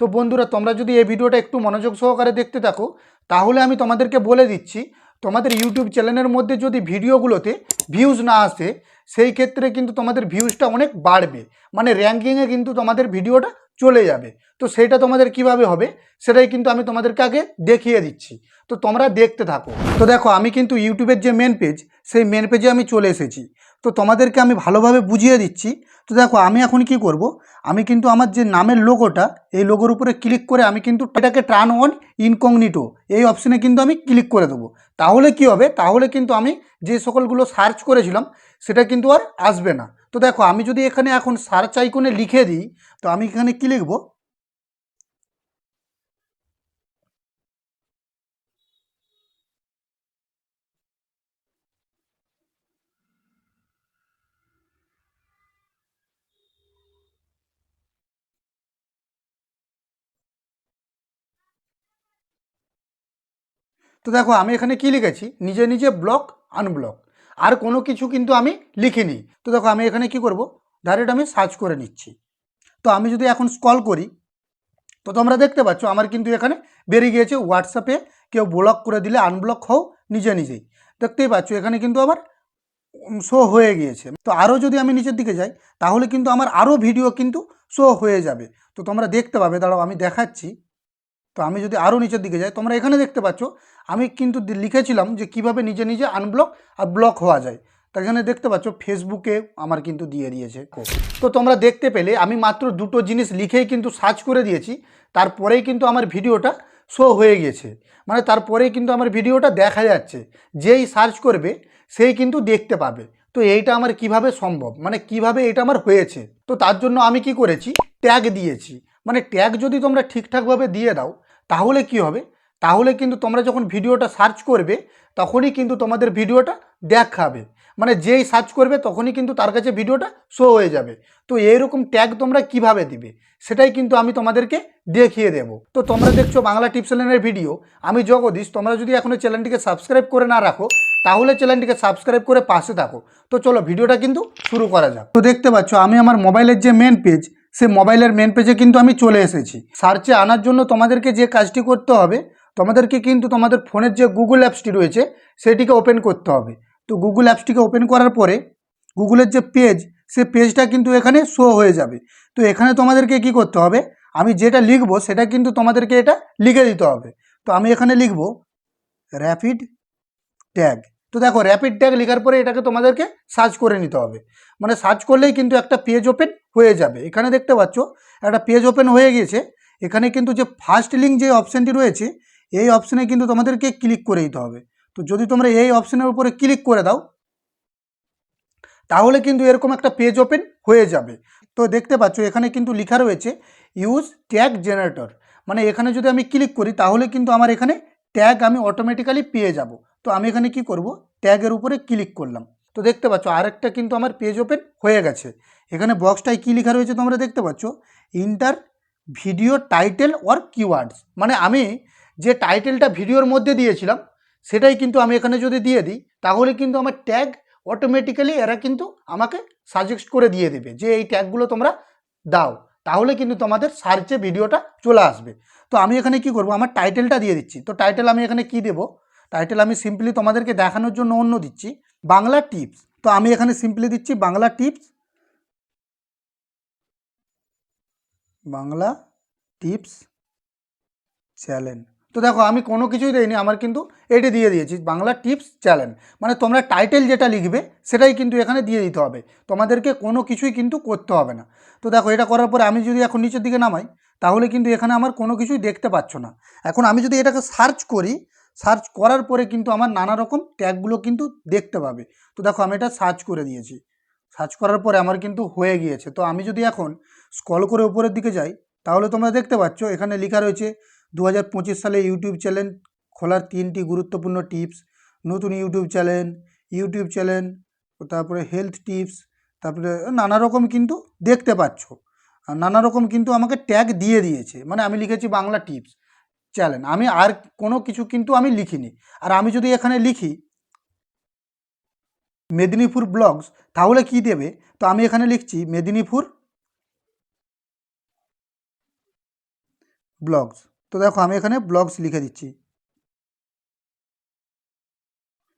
তো বন্ধুরা, তোমরা যদি এই ভিডিওটা একটু মনোযোগ সহকারে দেখতে থাকো, তাহলে আমি তোমাদেরকে বলে দিচ্ছি, তোমাদের ইউটিউব চ্যানেলের মধ্যে যদি ভিডিওগুলোতে ভিউজ না আসে, সেই ক্ষেত্রে কিন্তু তোমাদের ভিউজটা অনেক বাড়বে। মানে র্যাঙ্কিংয়ে কিন্তু তোমাদের ভিডিওটা চলে যাবে। তো সেটা তোমাদের কীভাবে হবে, সেটাই কিন্তু আমি তোমাদেরকে আগে দেখিয়ে দিচ্ছি। তো তোমরা দেখতে থাকো। তো দেখো, আমি কিন্তু ইউটিউবের যে মেন পেজ সেই মেন পেজে আমি চলে এসেছি। তো তোমাদেরকে আমি ভালোভাবে বুঝিয়ে দিচ্ছি। তো দেখো, আমি এখন কি করব? আমি কিন্তু আমার যে নামের লোগোটা, এই লোগোর উপরে ক্লিক করে আমি কিন্তু এটাকে ট্রান অন ইনকগনিটো, এই অপশনে কিন্তু আমি ক্লিক করে দেবো। তাহলে কি হবে? তাহলে কিন্তু আমি যে সকলগুলো সার্চ করেছিলাম, সেটা কিন্তু আর আসবে না। তো দেখো, আমি যদি এখানে এখন সার্চ আইকনে লিখে দিই, তো আমি এখানে কি লিখব? তো দেখো, আমি এখানে কি লিখেছি? নিজে নিজে ব্লক আনব্লক আর কোনো কিছু কিন্তু আমি লিখিনি। তো দেখো, আমি এখানে কি করব? ডাইরেক্ট আমি সার্চ করে নিচ্ছি। তো আমি যদি এখন স্কল করি, তো তোমরা দেখতে পাচ্ছ, আমার কিন্তু এখানে বেরিয়ে গিয়েছে হোয়াটসঅ্যাপে কেউ ব্লক করে দিলে আনব্লক হও নিজে নিজেই। দেখতেই পাচ্ছ, এখানে কিন্তু আমার শো হয়ে গিয়েছে। তো আরও যদি আমি নিচের দিকে যাই, তাহলে কিন্তু আমার আরও ভিডিও কিন্তু শো হয়ে যাবে। তো তোমরা দেখতে পাবে, দাঁড়াও, আমি দেখাচ্ছি। তো আমি যদি আরও নিচের দিকে যাই, তোমরা এখানে দেখতে পাচ্ছ, আমি কিন্তু লিখেছিলাম যে কীভাবে নিজে নিজে আনব্লক আর ব্লক হওয়া যায়। তার এখানে দেখতে পাচ্ছ ফেসবুকে আমার কিন্তু দিয়ে দিয়েছে। তো তোমরা দেখতে পেলে, আমি মাত্র দুটো জিনিস লিখেই কিন্তু সার্চ করে দিয়েছি, তারপরেই কিন্তু আমার ভিডিওটা শো হয়ে গেছে মানে তারপরেই কিন্তু আমার ভিডিওটা দেখা যাচ্ছে, যেই সার্চ করবে, সেই কিন্তু দেখতে পাবে। তো এইটা আমার কীভাবে সম্ভব? মানে কীভাবে এটা আমার হয়েছে? তো তার জন্য আমি কি করেছি? ট্যাগ দিয়েছি। মানে ট্যাগ যদি তোমরা ঠিকঠাকভাবে দিয়ে দাও তাহলে কি হবে? তাহলে কিন্তু তোমরা যখন ভিডিওটা সার্চ করবে, তখনই কিন্তু তোমাদের ভিডিওটা দেখাবে। মানে যেই সার্চ করবে, তখনই কিন্তু তার কাছে ভিডিওটা শো হয়ে যাবে। তো এইরকম ট্যাগ তোমরা কীভাবে দিবে? সেটাই কিন্তু আমি তোমাদেরকে দেখিয়ে দেব। তো তোমরা দেখছ বাংলা টিপস চ্যানেলের ভিডিও আমি জগদীশ, তোমরা যদি এখনও চ্যানেলটিকে সাবস্ক্রাইব করে না রাখো, তাহলে চ্যানেলটিকে সাবস্ক্রাইব করে পাশে থাকো। তো চলো ভিডিওটা কিন্তু শুরু করা যাক। তো দেখতে পাচ্ছ, আমি আমার মোবাইলের যে মেন পেজ সে মোবাইলের মেন পেজে কিন্তু আমি চলে এসেছি। সার্চে আনার জন্য তোমাদেরকে যে কাজটি করতে হবে, তোমাদেরকে কিন্তু তোমাদের ফোনের যে গুগল অ্যাপসটি রয়েছে, সেটিকে ওপেন করতে হবে। তো গুগল অ্যাপসটিকে ওপেন করার পরে গুগলের যে পেজ সে পেজটা কিন্তু এখানে শো হয়ে যাবে। তো এখানে তোমাদেরকে কি করতে হবে, আমি যেটা লিখব, সেটা কিন্তু তোমাদেরকে এটা লিখে দিতে হবে। তো আমি এখানে লিখব র্যাপিড ট্যাগ তো দেখো র্যাপিড ট্যাগ লেখার পরে এটাকে তোমাদেরকে সার্চ করে নিতে হবে। মানে সার্চ করলেই কিন্তু একটা পেজ ওপেন হয়ে যাবে। এখানে দেখতে পাচ্ছ, একটা পেজ ওপেন হয়ে গিয়েছে। এখানে কিন্তু যে ফার্স্ট লিঙ্ক যে অপশানটি রয়েছে, এই অপশানে কিন্তু তোমাদেরকে ক্লিক করে দিতে হবে। তো যদি তোমরা এই অপশানের উপরে ক্লিক করে দাও, তাহলে কিন্তু এরকম একটা পেজ ওপেন হয়ে যাবে। তো দেখতে পাচ্ছ, এখানে কিন্তু লেখা রয়েছে ইউজ ট্যাগ জেনারেটর মানে এখানে যদি আমি ক্লিক করি, তাহলে কিন্তু আমার এখানে ট্যাগ আমি অটোমেটিক্যালি পেয়ে যাব। তো আমি এখানে কি করব? ট্যাগের উপরে ক্লিক করলাম। তো দেখতে পাচ্ছ, আরেকটা কিন্তু আমার পেজ ওপেন হয়ে গেছে। এখানে বক্সটায় কী লেখা রয়েছে তোমরা দেখতে পাচ্ছ? Enter video title or keywords মানে আমি যে টাইটেলটা ভিডিওর মধ্যে দিয়েছিলাম, সেটাই কিন্তু আমি এখানে যদি দিয়ে দিই, তাহলে কিন্তু আমার ট্যাগ অটোমেটিক্যালি এরা কিন্তু আমাকে সাজেস্ট করে দিয়ে দেবে যে এই ট্যাগগুলো তোমরা দাও। তাহলে কিন্তু তোমাদের সার্চে ভিডিওটা চলে আসবে। তো আমি এখানে কি করব? আমার টাইটেলটা দিয়ে দিচ্ছি। তো টাইটেল আমি এখানে কি দেব? টাইটেল আমি সিম্পলি তোমাদেরকে দেখানোর জন্য অন্য দিচ্ছি। বাংলা টিপস তো আমি এখানে সিম্পলি দিচ্ছি Bangla tips Bangla tips channel তো দেখো, আমি কোনো কিছুই দিইনি, আমার কিন্তু এটি দিয়ে দিয়েছি, বাংলা টিপস চ্যানেল মানে তোমরা টাইটেল যেটা লিখবে, সেটাই কিন্তু এখানে দিয়ে দিতে হবে। তোমাদেরকে কোনো কিছুই কিন্তু করতে হবে না। তো দেখো, এটা করার পরে আমি যদি এখন নিচের দিকে নামাই, তাহলে কিন্তু এখানে আমার কোনো কিছুই দেখতে পাচ্ছ না। এখন আমি যদি এটাকে সার্চ করি সার্চ করার পরে কিন্তু আমার নানা রকম ট্যাগগুলো কিন্তু দেখতে পাবে। তো দেখো আমি এটা সার্চ করে দিয়েছি। সার্চ করার পরে আমার কিন্তু হয়ে গিয়েছে। তো আমি যদি এখন স্কল করে উপরের দিকে যাই, তাহলে তোমরা দেখতে পাচ্ছ, এখানে লেখা রয়েছে দু হাজার পঁচিশ সালে ইউটিউব চ্যানেল খোলার তিনটি গুরুত্বপূর্ণ টিপস নতুন ইউটিউব চ্যানেল ইউটিউব চ্যানেল তারপরে হেলথ টিপস তারপরে নানা রকম কিন্তু দেখতে পাচ্ছ। আর নানা রকম কিন্তু আমাকে ট্যাগ দিয়ে দিয়েছে। মানে আমি লিখেছি বাংলা টিপস চ্যানেল আমি আর কোনো কিছু কিন্তু আমি লিখিনি। আর আমি যদি এখানে লিখি, মেদিনীপুর ব্লগস, তাহলে কি দেবে? তো আমি এখানে লিখছি মেদিনীপুর ব্লগস। তো দেখো, আমি এখানে ব্লগস লিখে দিচ্ছি।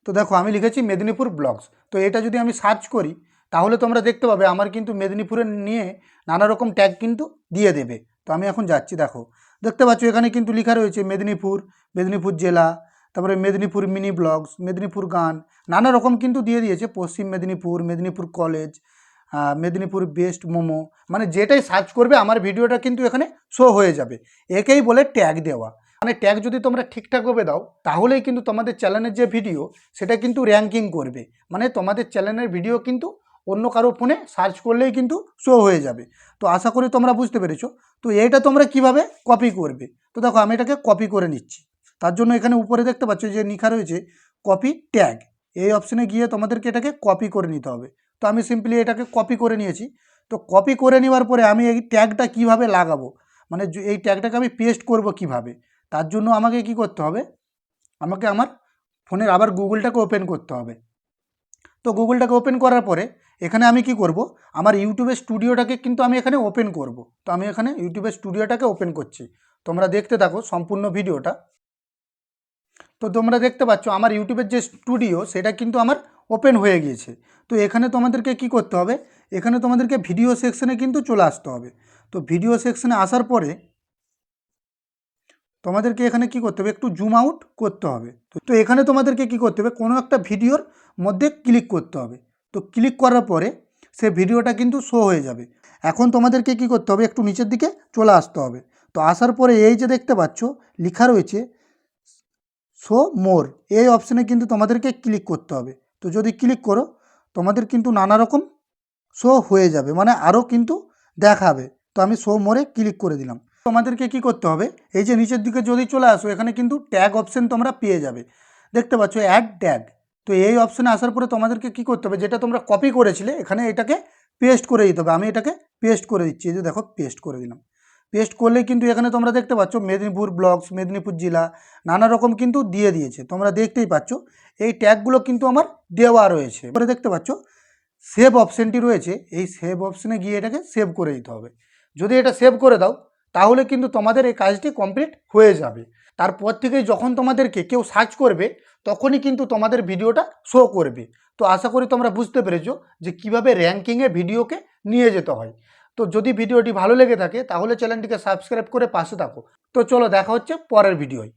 তো দেখো, আমি লিখেছি মেদিনীপুর ব্লগস। তো এটা যদি আমি সার্চ করি, তাহলে তোমরা দেখতে পাবে, আমার কিন্তু মেদিনীপুরের নিয়ে নানা রকম ট্যাগ কিন্তু দিয়ে দেবে। তো আমি এখন যাচ্ছি, দেখো। দেখতে পাচ্ছ, এখানে কিন্তু লেখা রয়েছে মেদিনীপুর মেদিনীপুর জেলা, তারপরে মেদিনীপুর মিনি ব্লগস, মেদিনীপুর গান, নানা রকম কিন্তু দিয়ে দিয়েছে। পশ্চিম মেদিনীপুর মেদিনীপুর কলেজ মেদিনীপুর বেস্ট মোমো মানে যেটাই সার্চ করবে আমার ভিডিওটা কিন্তু এখানে শো হয়ে যাবে। একেই বলে ট্যাগ দেওয়া। মানে ট্যাগ যদি তোমরা ঠিকঠাকভাবে দাও, তাহলেই কিন্তু তোমাদের চ্যানেলের যে ভিডিও সেটা কিন্তু র্যাঙ্কিং করবে। মানে তোমাদের চ্যানেলের ভিডিও কিন্তু অন্য কারও ফোনে সার্চ করলেই কিন্তু শো হয়ে যাবে। তো আশা করি তোমরা বুঝতে পেরেছ। তো এইটা তোমরা কীভাবে কপি করবে? তো দেখো, আমি এটাকে কপি করে নিচ্ছি। তার জন্য এখানে উপরে দেখতে পাচ্ছ যে লেখা রয়েছে কপি ট্যাগ এই অপশনে গিয়ে তোমাদেরকে এটাকে কপি করে নিতে হবে। তো আমি সিম্পলি এটাকে কপি করে নিয়েছি। তো কপি করে নেওয়ার পরে আমি এই ট্যাগটা কীভাবে লাগাবো? মানে এই ট্যাগটাকে আমি পেস্ট করব কীভাবে? তার জন্য আমাকে কি করতে হবে? আমাকে আমার ফোনের আবার গুগলটাকে ওপেন করতে হবে। তো গুগলটাকে ওপেন করার পরে এখানে আমি কি করব? আমার ইউটিউবের স্টুডিওটাকে কিন্তু আমি এখানে ওপেন করব। তো আমি এখানে ইউটিউবের স্টুডিওটাকে ওপেন করছি। তোমরা দেখতে থাকো সম্পূর্ণ ভিডিওটা। তো তোমরা দেখতে পাচ্ছ আমার ইউটিউবের যে স্টুডিও সেটা কিন্তু আমার ওপেন হয়ে গিয়েছে। তো এখানে তোমাদেরকে কি করতে হবে? এখানে তোমাদেরকে ভিডিও সেকশনে কিন্তু চলে আসতে হবে। তো ভিডিও সেকশনে আসার পরে তোমাদেরকে এখানে কি করতে হবে? একটু জুম আউট করতে হবে। তো এখানে তোমাদেরকে কি করতে হবে? কোনো একটা ভিডিওর মধ্যে ক্লিক করতে হবে। তো ক্লিক করার পরে সে ভিডিওটা কিন্তু শো হয়ে যাবে। এখন তোমাদেরকে কি করতে হবে? একটু নিচের দিকে চলে আসতে হবে। তো আসার পরে এই যে দেখতে পাচ্ছ, লেখা রয়েছে, শো মোর। এই অপশানে কিন্তু তোমাদেরকে ক্লিক করতে হবে। তো যদি ক্লিক করো, তোমাদের কিন্তু নানা রকম শো হয়ে যাবে। মানে আরও কিন্তু দেখাবে। তো আমি শো মোরে ক্লিক করে দিলাম। তোমাদেরকে কি করতে হবে? এই যে নিচের দিকে যদি চলে আসো, এখানে কিন্তু ট্যাগ অপশন তোমরা পেয়ে যাবে। দেখতে পাচ্ছ অ্যাড ট্যাগ তো এই অপশানে আসার পরে তোমাদেরকে কি করতে হবে? যেটা তোমরা কপি করেছিলে, এখানে এটাকে পেস্ট করে দিতে হবে। আমি এটাকে পেস্ট করে দিচ্ছি। এই যে দেখো পেস্ট করে দিলাম। পেস্ট করলে কিন্তু এখানে তোমরা দেখতে পাচ্ছ, মেদিনীপুর ব্লকস মেদিনীপুর জেলা, নানা রকম কিন্তু দিয়ে দিয়েছে। তোমরা দেখতেই পাচ্ছ, এই ট্যাগগুলো কিন্তু আমার দেওয়া রয়েছে। এবারে দেখতে পাচ্ছ সেভ অপশানটি রয়েছে। এই সেভ অপশানে গিয়ে এটাকে সেভ করে দিতে হবে। যদি এটা সেভ করে দাও তাহলে কিন্তু তোমাদের এই কাজটি কমপ্লিট হয়ে যাবে। তারপর থেকে যখন তোমাদেরকে কেউ সার্চ করবে, তখনই কিন্তু তোমাদের ভিডিওটা শো করবে। তো আশা করি তোমরা বুঝতে পেরেছ যে কীভাবে র্যাঙ্কিংয়ে ভিডিওকে নিয়ে যেতে হয়। তো যদি ভিডিওটি ভালো লেগে থাকে, তাহলে চ্যানেলটিকে সাবস্ক্রাইব করে পাশে থাকো। তো চলো দেখা হচ্ছে পরের ভিডিওয়